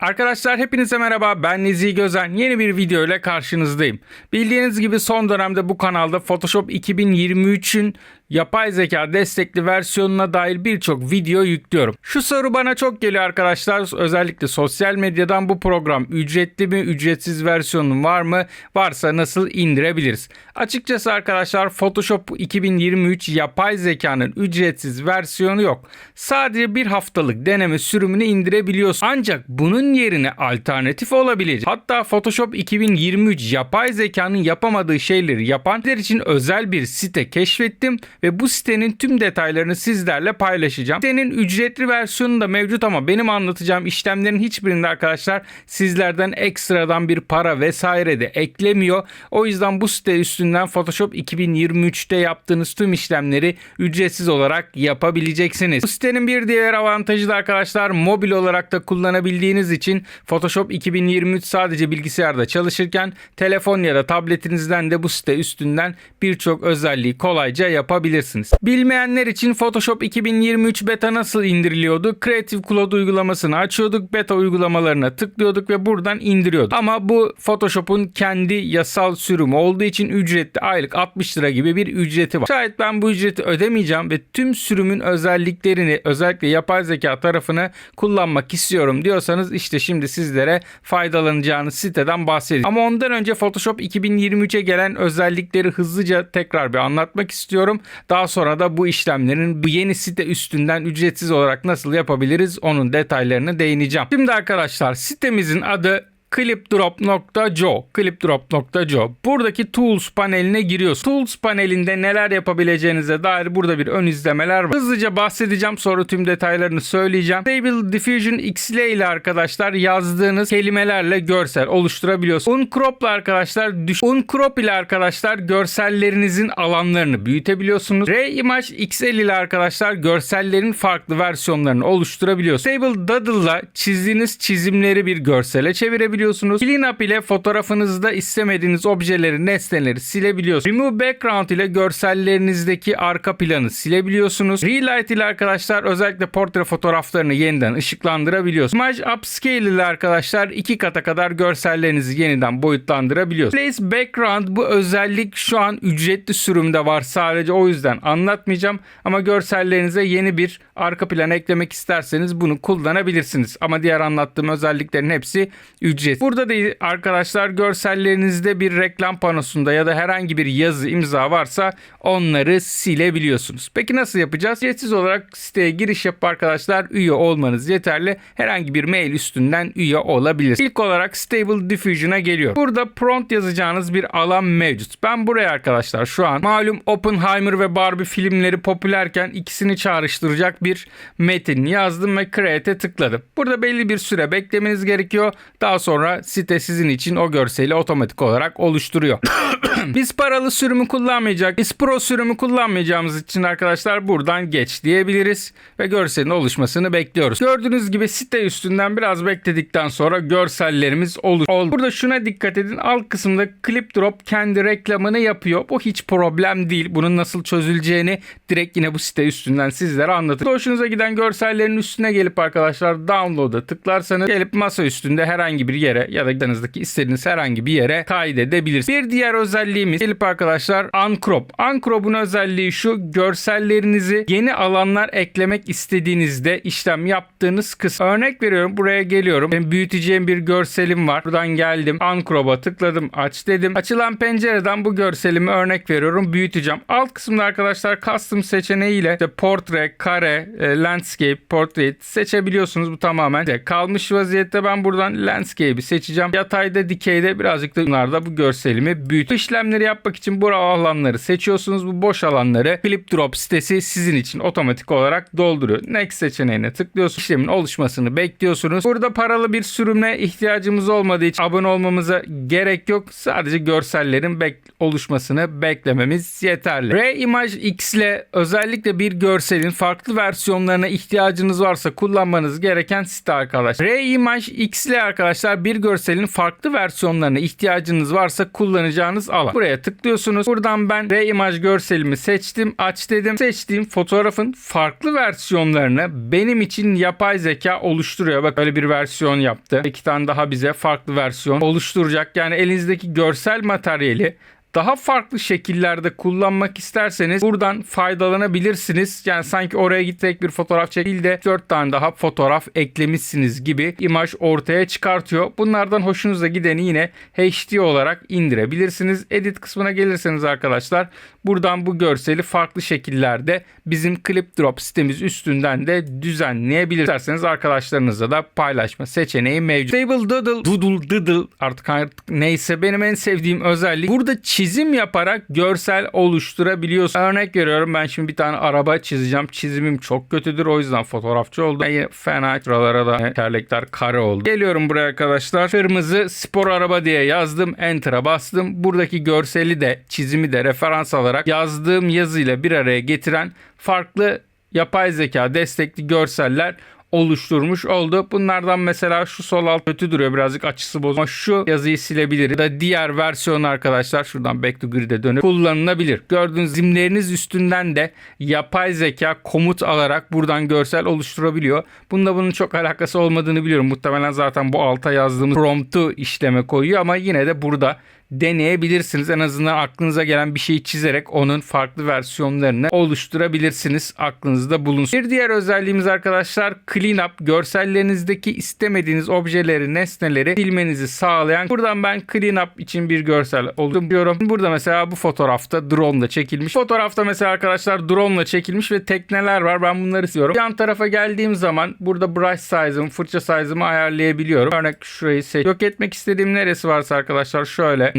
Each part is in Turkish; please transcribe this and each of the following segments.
Arkadaşlar hepinize merhaba ben Nezih Gözen yeni bir video ile karşınızdayım. Bildiğiniz gibi son dönemde bu kanalda Photoshop 2023'ün yapay zeka destekli versiyonuna dair birçok video yüklüyorum. Şu soru bana çok geliyor arkadaşlar özellikle sosyal medyadan bu program ücretli mi ücretsiz versiyonu var mı varsa nasıl indirebiliriz? Açıkçası arkadaşlar Photoshop 2023 yapay zekanın ücretsiz versiyonu yok. Sadece bir haftalık deneme sürümünü indirebiliyorsun. Ancak bunun yerine alternatif olabilecek. Hatta Photoshop 2023 yapay zekanın yapamadığı şeyleri yapan sizler için özel bir site keşfettim ve bu sitenin tüm detaylarını sizlerle paylaşacağım. Sitenin ücretli versiyonu da mevcut ama benim anlatacağım işlemlerin hiçbirinde arkadaşlar sizlerden ekstradan bir para vesaire de eklemiyor. O yüzden bu site üstünden Photoshop 2023'te yaptığınız tüm işlemleri ücretsiz olarak yapabileceksiniz. Bu sitenin bir diğer avantajı da arkadaşlar mobil olarak da kullanabildiğiniz için Photoshop 2023 sadece bilgisayarda çalışırken telefon ya da tabletinizden de bu site üstünden birçok özelliği kolayca yapabilirsiniz. Bilmeyenler için Photoshop 2023 beta nasıl indiriliyordu? Creative Cloud uygulamasını açıyorduk, beta uygulamalarına tıklıyorduk ve buradan indiriyorduk. Ama bu Photoshop'un kendi yasal sürümü olduğu için ücretli aylık 60 lira gibi bir ücreti var. Şayet ben bu ücreti ödemeyeceğim ve tüm sürümün özelliklerini özellikle yapay zeka tarafını kullanmak istiyorum diyorsanız işte şimdi sizlere faydalanacağınız siteden bahsedeyim. Ama ondan önce Photoshop 2023'e gelen özellikleri hızlıca tekrar bir anlatmak istiyorum. Daha sonra da bu işlemlerin bu yeni site üstünden ücretsiz olarak nasıl yapabiliriz onun detaylarını değineceğim. Şimdi arkadaşlar sitemizin adı clipdrop.jo clipdrop.jo buradaki tools paneline giriyorsun. Tools panelinde neler yapabileceğinize dair burada bir ön izlemeler var. Hızlıca bahsedeceğim sonra tüm detaylarını söyleyeceğim. Stable Diffusion XL ile arkadaşlar yazdığınız kelimelerle görsel oluşturabiliyorsunuz. Uncrop ile arkadaşlar düş Uncrop ile arkadaşlar görsellerinizin alanlarını büyütebiliyorsunuz. Reimage XL ile arkadaşlar görsellerin farklı versiyonlarını oluşturabiliyorsunuz. Stable Doodle ile çizdiğiniz çizimleri bir görsele çevirebiliyorsunuz silebiliyorsunuz. Cleanup ile fotoğrafınızda istemediğiniz objeleri, nesneleri silebiliyorsunuz. Remove Background ile görsellerinizdeki arka planı silebiliyorsunuz. Relight ile arkadaşlar özellikle portre fotoğraflarını yeniden ışıklandırabiliyorsunuz. Image Upscale ile arkadaşlar iki kata kadar görsellerinizi yeniden boyutlandırabiliyorsunuz. Place Background bu özellik şu an ücretli sürümde var. Sadece o yüzden anlatmayacağım. Ama görsellerinize yeni bir arka plan eklemek isterseniz bunu kullanabilirsiniz. Ama diğer anlattığım özelliklerin hepsi ücretli ücret. Burada da arkadaşlar görsellerinizde bir reklam panosunda ya da herhangi bir yazı imza varsa onları silebiliyorsunuz. Peki nasıl yapacağız? Ücretsiz olarak siteye giriş yapıp arkadaşlar üye olmanız yeterli. Herhangi bir mail üstünden üye olabilirsiniz. İlk olarak Stable Diffusion'a geliyor. Burada prompt yazacağınız bir alan mevcut. Ben buraya arkadaşlar şu an malum Oppenheimer ve Barbie filmleri popülerken ikisini çağrıştıracak bir metin yazdım ve Create'e tıkladım. Burada belli bir süre beklemeniz gerekiyor. Daha sonra site sizin için o görseli otomatik olarak oluşturuyor. Biz paralı sürümü kullanmayacak, biz pro sürümü kullanmayacağımız için arkadaşlar buradan geç diyebiliriz ve görselin oluşmasını bekliyoruz. Gördüğünüz gibi site üstünden biraz bekledikten sonra görsellerimiz olur. Burada şuna dikkat edin. Alt kısımda Clip Drop kendi reklamını yapıyor. Bu hiç problem değil. Bunun nasıl çözüleceğini direkt yine bu site üstünden sizlere anlatırım. Hoşunuza giden görsellerin üstüne gelip arkadaşlar download'a tıklarsanız gelip masa üstünde herhangi bir yere ya da gidanızdaki istediğiniz herhangi bir yere kaydedebilirsiniz. Bir diğer özelliğimiz gelip arkadaşlar uncrop. Uncrop'un özelliği şu görsellerinizi yeni alanlar eklemek istediğinizde işlem yaptığınız kısım. Örnek veriyorum buraya geliyorum. Benim büyüteceğim bir görselim var. Buradan geldim. Uncrop'a tıkladım. Aç dedim. Açılan pencereden bu görselimi örnek veriyorum. Büyüteceğim. Alt kısımda arkadaşlar custom seçeneğiyle işte portre, kare, e, landscape, portrait seçebiliyorsunuz. Bu tamamen de kalmış vaziyette ben buradan landscape'i seçeceğim. Yatayda, dikeyde birazcık da bunlarda bu görselimi büyüt. İşlemleri yapmak için bu alanları seçiyorsunuz. Bu boş alanları Clip Drop sitesi sizin için otomatik olarak dolduruyor. Next seçeneğine tıklıyorsunuz. İşlemin oluşmasını bekliyorsunuz. Burada paralı bir sürüme ihtiyacımız olmadığı için abone olmamıza gerek yok. Sadece görsellerin bek oluşmasını beklememiz yeterli. Reimage X ile özellikle bir görselin farklı versiyonlarına ihtiyacınız varsa kullanmanız gereken site arkadaşlar. Reimage X ile arkadaşlar bir görselin farklı versiyonlarına ihtiyacınız varsa kullanacağınız alan. Buraya tıklıyorsunuz. Buradan ben Reimage görselimi seçtim. Aç dedim. Seçtiğim fotoğrafın farklı versiyonlarını benim için yapay zeka oluşturuyor. Bak öyle bir versiyon yaptı. İki tane daha bize farklı versiyon oluşturacak. Yani elinizdeki görsel materyali daha farklı şekillerde kullanmak isterseniz buradan faydalanabilirsiniz. Yani sanki oraya gittik bir fotoğraf çekil de 4 tane daha fotoğraf eklemişsiniz gibi imaj ortaya çıkartıyor. Bunlardan hoşunuza gideni yine HD olarak indirebilirsiniz. Edit kısmına gelirseniz arkadaşlar buradan bu görseli farklı şekillerde bizim Clip Drop sitemiz üstünden de düzenleyebilirsiniz. Arkadaşlarınızla da paylaşma seçeneği mevcut. Stable Doodle, Doodle Doodle artık, artık neyse benim en sevdiğim özellik. Burada yaparak görsel oluşturabiliyorsun. Örnek veriyorum ben şimdi bir tane araba çizeceğim. Çizimim çok kötüdür o yüzden fotoğrafçı oldum. Yani fena şuralara da terlikler kare oldu. Geliyorum buraya arkadaşlar. Kırmızı spor araba diye yazdım. Enter'a bastım. Buradaki görseli de çizimi de referans alarak yazdığım yazıyla bir araya getiren farklı yapay zeka destekli görseller oluşturmuş oldu. Bunlardan mesela şu sol alt kötü duruyor birazcık açısı bozuk. Ama şu yazıyı silebilir. Da diğer versiyon arkadaşlar şuradan back to grid'e dönüp kullanılabilir. Gördüğünüz zimleriniz üstünden de yapay zeka komut alarak buradan görsel oluşturabiliyor. Bunda bunun çok alakası olmadığını biliyorum. Muhtemelen zaten bu alta yazdığımız promptu işleme koyuyor ama yine de burada deneyebilirsiniz. En azından aklınıza gelen bir şeyi çizerek onun farklı versiyonlarını oluşturabilirsiniz. Aklınızda bulunsun. Bir diğer özelliğimiz arkadaşlar clean up görsellerinizdeki istemediğiniz objeleri, nesneleri silmenizi sağlayan. Buradan ben clean up için bir görsel oluşturuyorum. Burada mesela bu fotoğrafta drone ile çekilmiş. Fotoğrafta mesela arkadaşlar drone ile çekilmiş ve tekneler var. Ben bunları istiyorum. Yan tarafa geldiğim zaman burada brush size'ımı, fırça size'ımı ayarlayabiliyorum. Örnek şurayı seç. Yok etmek istediğim neresi varsa arkadaşlar şöyle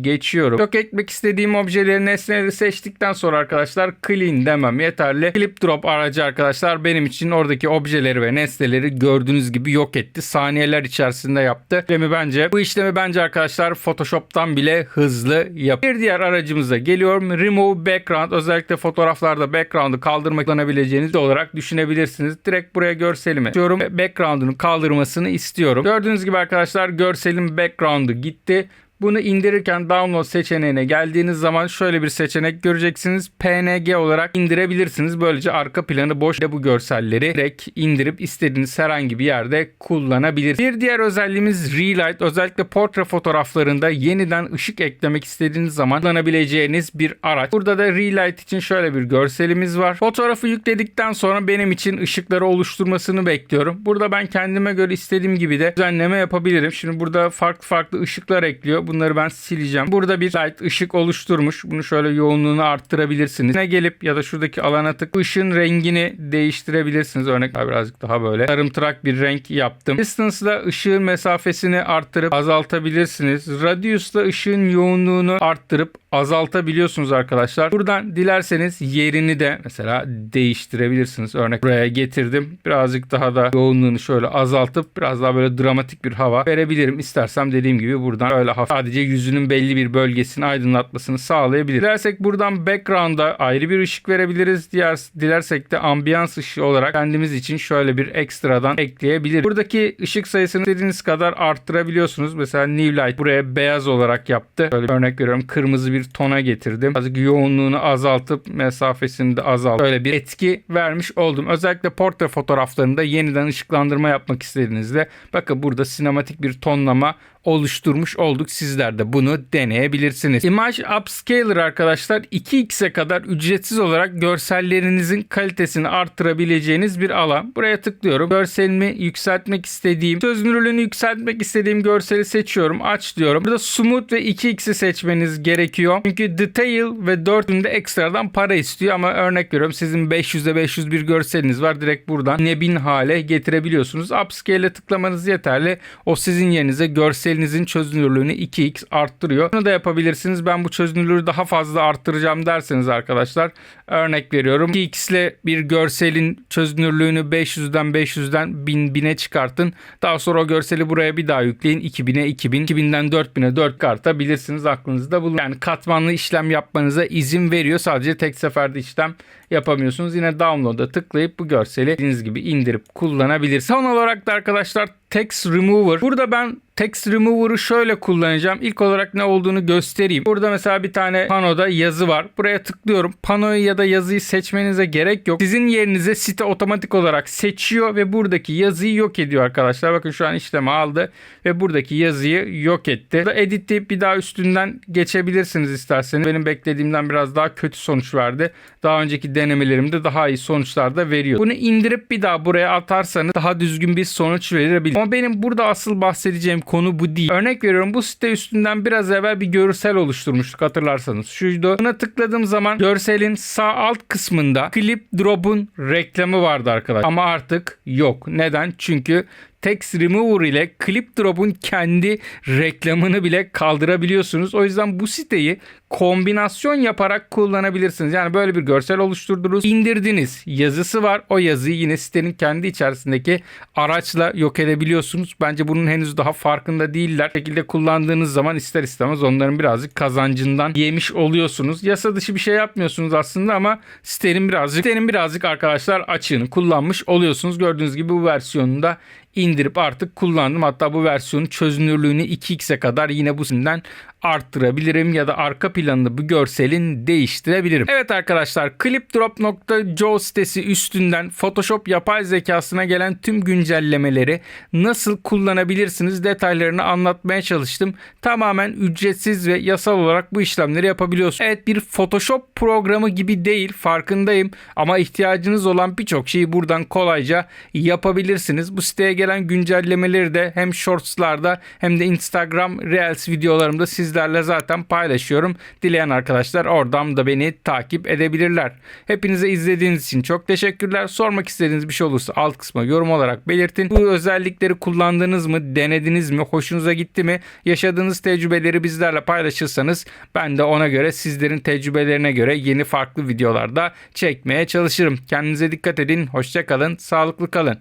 geçiyorum. Yok etmek istediğim objeleri nesneleri seçtikten sonra arkadaşlar clean demem yeterli. Clip drop aracı arkadaşlar benim için oradaki objeleri ve nesneleri gördüğünüz gibi yok etti. Saniyeler içerisinde yaptı. İşlemi bence bu işlemi bence arkadaşlar Photoshop'tan bile hızlı yap. Bir diğer aracımıza geliyorum. Remove background özellikle fotoğraflarda background'ı kaldırmak kullanabileceğiniz olarak düşünebilirsiniz. Direkt buraya görselimi istiyorum. Background'unu kaldırmasını istiyorum. Gördüğünüz gibi arkadaşlar görselin background'ı gitti. Bunu indirirken download seçeneğine geldiğiniz zaman şöyle bir seçenek göreceksiniz. PNG olarak indirebilirsiniz. Böylece arka planı boş bu görselleri direkt indirip istediğiniz herhangi bir yerde kullanabilirsiniz. Bir diğer özelliğimiz Relight. Özellikle portre fotoğraflarında yeniden ışık eklemek istediğiniz zaman kullanabileceğiniz bir araç. Burada da Relight için şöyle bir görselimiz var. Fotoğrafı yükledikten sonra benim için ışıkları oluşturmasını bekliyorum. Burada ben kendime göre istediğim gibi de düzenleme yapabilirim. Şimdi burada farklı farklı ışıklar ekliyor. Bunları ben sileceğim. Burada bir light ışık oluşturmuş. Bunu şöyle yoğunluğunu arttırabilirsiniz. Ne gelip ya da şuradaki alana tık ışığın rengini değiştirebilirsiniz. Örnek birazcık daha böyle sarımtırak bir renk yaptım. Distance'la ışığın mesafesini arttırıp azaltabilirsiniz. Radius'la ışığın yoğunluğunu arttırıp azaltabiliyorsunuz arkadaşlar. Buradan dilerseniz yerini de mesela değiştirebilirsiniz. Örnek buraya getirdim. Birazcık daha da yoğunluğunu şöyle azaltıp biraz daha böyle dramatik bir hava verebilirim. İstersem dediğim gibi buradan öyle sadece yüzünün belli bir bölgesini aydınlatmasını sağlayabilir. Dilersek buradan background'a ayrı bir ışık verebiliriz. Diğer dilersek de ambiyans ışığı olarak kendimiz için şöyle bir ekstradan ekleyebiliriz. Buradaki ışık sayısını istediğiniz kadar arttırabiliyorsunuz. Mesela New Light buraya beyaz olarak yaptı. Böyle örnek veriyorum. Kırmızı bir tona getirdim. Azıcık yoğunluğunu azaltıp mesafesini de azalt. Böyle bir etki vermiş oldum. Özellikle portre fotoğraflarında yeniden ışıklandırma yapmak istediğinizde bakın burada sinematik bir tonlama oluşturmuş olduk. Sizler de bunu deneyebilirsiniz. Image Upscaler arkadaşlar 2x'e kadar ücretsiz olarak görsellerinizin kalitesini arttırabileceğiniz bir alan. Buraya tıklıyorum. Görselimi yükseltmek istediğim, çözünürlüğünü yükseltmek istediğim görseli seçiyorum. Aç diyorum. Burada Smooth ve 2x'i seçmeniz gerekiyor. Çünkü Detail ve 4'ünde ekstradan para istiyor ama örnek veriyorum sizin 500'e 501 görseliniz var. Direkt buradan nebin hale getirebiliyorsunuz. Upscale'e tıklamanız yeterli. O sizin yerinize görsel görselinizin çözünürlüğünü 2x arttırıyor. Bunu da yapabilirsiniz. Ben bu çözünürlüğü daha fazla arttıracağım derseniz arkadaşlar örnek veriyorum. 2x ile bir görselin çözünürlüğünü 500'den 500'den 1000 1000'e çıkartın. Daha sonra o görseli buraya bir daha yükleyin. 2000'e 2000, 2000'den 4000'e 4 kartabilirsiniz aklınızda bulun. Yani katmanlı işlem yapmanıza izin veriyor. Sadece tek seferde işlem yapamıyorsunuz. Yine download'a tıklayıp bu görseli dediğiniz gibi indirip kullanabilirsiniz. Son olarak da arkadaşlar Text Remover. Burada ben Text Remover'ı şöyle kullanacağım. İlk olarak ne olduğunu göstereyim. Burada mesela bir tane panoda yazı var. Buraya tıklıyorum. Panoyu ya da yazıyı seçmenize gerek yok. Sizin yerinize site otomatik olarak seçiyor ve buradaki yazıyı yok ediyor arkadaşlar. Bakın şu an işlemi aldı ve buradaki yazıyı yok etti. Burada editleyip bir daha üstünden geçebilirsiniz isterseniz. Benim beklediğimden biraz daha kötü sonuç verdi. Daha önceki denemelerimde daha iyi sonuçlar da veriyor. Bunu indirip bir daha buraya atarsanız daha düzgün bir sonuç verebilir. Ama benim burada asıl bahsedeceğim konu bu değil. Örnek veriyorum bu site üstünden biraz evvel bir görsel oluşturmuştuk hatırlarsanız. Şuydu. Buna tıkladığım zaman görselin sağ alt kısmında Clip Drop'un reklamı vardı arkadaşlar. Ama artık yok. Neden? Çünkü Text Remover ile Clip Drop'un kendi reklamını bile kaldırabiliyorsunuz. O yüzden bu siteyi kombinasyon yaparak kullanabilirsiniz. Yani böyle bir görsel oluşturdunuz, indirdiniz. Yazısı var. O yazıyı yine sitenin kendi içerisindeki araçla yok edebiliyorsunuz. Bence bunun henüz daha farkında değiller. Bu şekilde kullandığınız zaman ister istemez onların birazcık kazancından yemiş oluyorsunuz. Yasa dışı bir şey yapmıyorsunuz aslında ama sitenin birazcık sitenin birazcık arkadaşlar açığını kullanmış oluyorsunuz. Gördüğünüz gibi bu versiyonunda indirip artık kullandım. Hatta bu versiyonun çözünürlüğünü 2x'e kadar yine bu sinden arttırabilirim ya da arka planını bu görselin değiştirebilirim. Evet arkadaşlar clipdrop.co sitesi üstünden Photoshop yapay zekasına gelen tüm güncellemeleri nasıl kullanabilirsiniz detaylarını anlatmaya çalıştım. Tamamen ücretsiz ve yasal olarak bu işlemleri yapabiliyorsunuz. Evet bir Photoshop programı gibi değil farkındayım ama ihtiyacınız olan birçok şeyi buradan kolayca yapabilirsiniz. Bu siteye gelen güncellemeleri de hem shortslarda hem de Instagram Reels videolarımda sizlerle zaten paylaşıyorum. Dileyen arkadaşlar oradan da beni takip edebilirler. Hepinize izlediğiniz için çok teşekkürler. Sormak istediğiniz bir şey olursa alt kısma yorum olarak belirtin. Bu özellikleri kullandınız mı? Denediniz mi? Hoşunuza gitti mi? Yaşadığınız tecrübeleri bizlerle paylaşırsanız ben de ona göre sizlerin tecrübelerine göre yeni farklı videolarda çekmeye çalışırım. Kendinize dikkat edin. Hoşça kalın. Sağlıklı kalın.